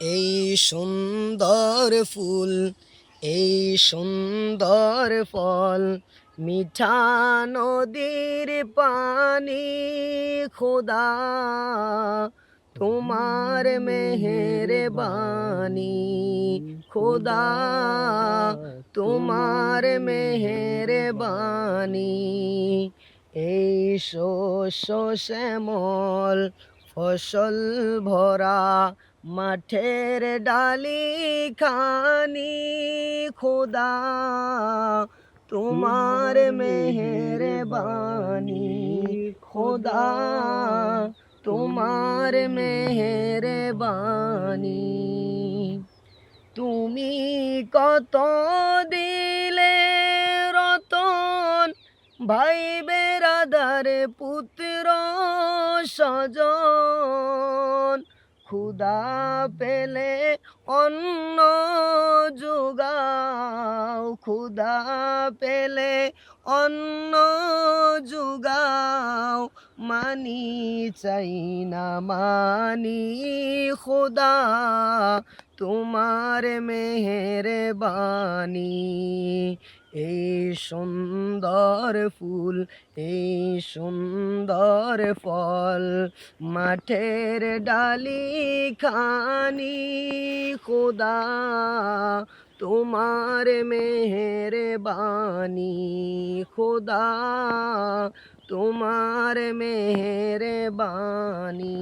এই সুন্দর ফুল, এই সুন্দর ফল, মিঠা নদীর পানি, খোদা তোমার মেহের বাণী খোদা তোমার মেহের বাণী এই শ্যামল, ফসল ভরা মাঠের ডালি খানি খোদা তোমার মেহের বাণী খোদা তোমার মেহের বাণী তুমি কত দিলে রতন ভাই বেরাদার পুত্র ক্ষুদা পেলে অন্ন যোগাও। ক্ষুদা পেলে অন্ন যোগাও। মানি চাই না, মানি খোদা, তোমার মেহের বাণী। এই সুন্দর ফুল, এই সুন্দর ফল, মাঠের ডালি খানি খোদা তোমার মেহের বাণী খোদা তোমার মেহের বাণী